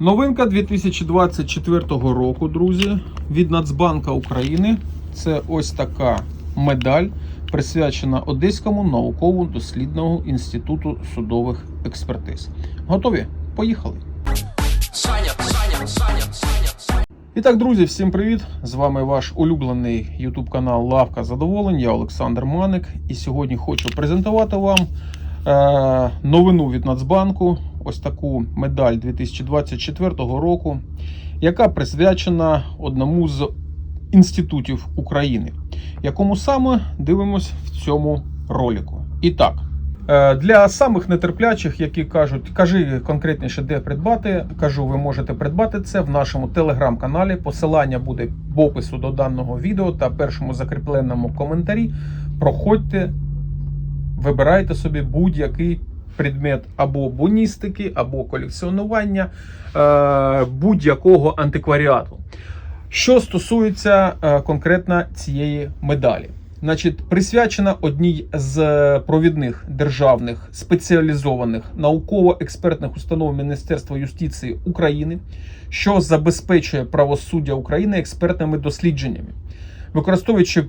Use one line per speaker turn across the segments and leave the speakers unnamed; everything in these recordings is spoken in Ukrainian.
Новинка 2024 року, друзі, від Нацбанка України. Це ось така медаль, присвячена Одеському науково-дослідному інституту судових експертиз. Готові? Поїхали!
Саня, Саня, Саня, Саня, Саня.
І так, друзі, всім привіт! З вами ваш улюблений YouTube канал Лавка Задоволень. Я Олександр Маник. І сьогодні хочу презентувати вам новину від Нацбанку. Ось таку медаль 2024 року, яка присвячена одному з інститутів України, якому саме дивимось в цьому ролику. І так. Е, Для самих нетерплячих, які кажуть, кажи конкретніше, де придбати. Кажу, ви можете придбати це в нашому телеграм-каналі. Посилання буде в опису до даного відео та першому закріпленому коментарі. Проходьте, вибирайте собі будь-який предмет або боністики, або колекціонування е, будь-якого антикваріату. Що стосується е, конкретно цієї медалі. Значить, присвячена одній з е, провідних державних спеціалізованих науково-експертних установ Міністерства юстиції України, що забезпечує правосуддя України експертними дослідженнями, використовуючи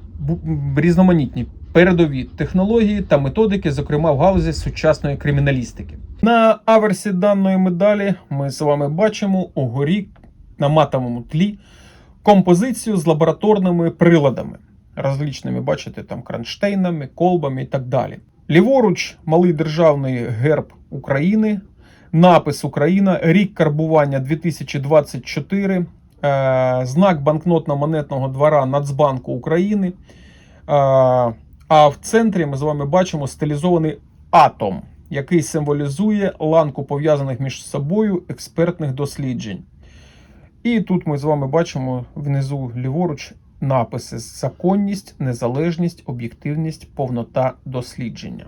різноманітні передові технології та методики, зокрема в галузі сучасної криміналістики. На аверсі даної медалі ми з вами бачимо угорі на матовому тлі композицію з лабораторними приладами различними, бачите, там кронштейнами, колбами і так далі. Ліворуч малий державний герб України, напис Україна, рік карбування 2024, е, знак банкнотно-монетного двора Нацбанку України. А в центрі ми з вами бачимо стилізований атом, який символізує ланку пов'язаних між собою експертних досліджень. І тут ми з вами бачимо внизу ліворуч написи законність, незалежність, об'єктивність, повнота дослідження.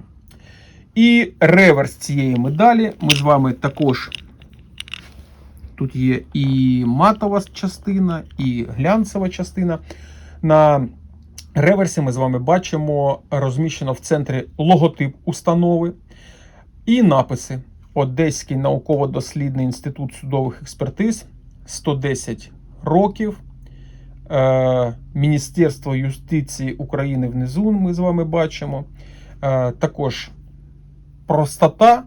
І реверс цієї медалі ми з вами також. Тут є і матова частина, і глянцева частина. На реверсі ми з вами бачимо розміщено в центрі логотип установи і написи: Одеський науково-дослідний інститут судових експертиз 110 років. Е, Міністерство юстиції України внизу ми з вами бачимо. Е, Також простота,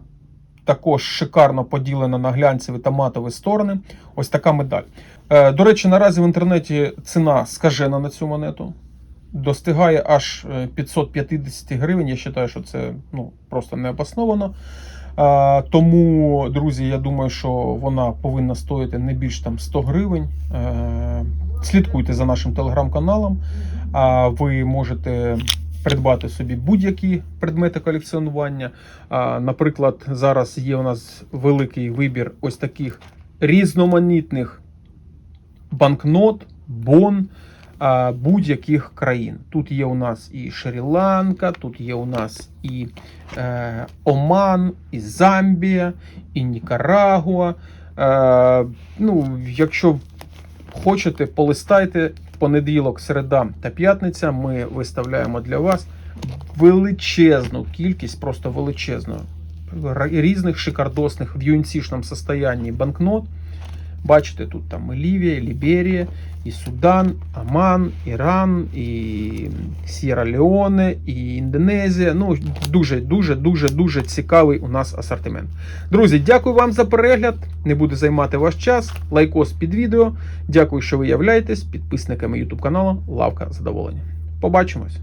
також шикарно поділена на глянцеві та матові сторони. Ось така медаль. Е, До речі, наразі в інтернеті ціна скажена на цю монету. Достигає аж е, 550 гривень. Я вважаю, що це ну, просто необосновано. Е, Тому, друзі, я думаю, що вона повинна стоїти не більш там 100 гривень. Е, Слідкуйте за нашим телеграм-каналом. А ви можете придбати собі будь-які предмети колекціонування. Наприклад, зараз є у нас великий вибір ось таких різноманітних банкнот, бон будь-яких країн. Тут є у нас і Шрі-Ланка, тут є у нас і е, Оман, і Замбія, і Нікарагуа. Е, ну, якщо хочете, полистайте понеділок, середа та п'ятниця. Ми виставляємо для вас величезну кількість, просто величезну різних шикардосних в юнцішному состоянні банкнот. Бачите, тут там і Лівія, і Ліберія, і Судан, Оман, Іран, і Сєра Леоне, і Індонезія. Ну, дуже, дуже, дуже, цікавий у нас асортимент. Друзі, дякую вам за перегляд. Не буду займати ваш час. Лайкос під відео. Дякую, що ви являєтесь підписниками YouTube каналу Лавка Задоволення. Побачимось!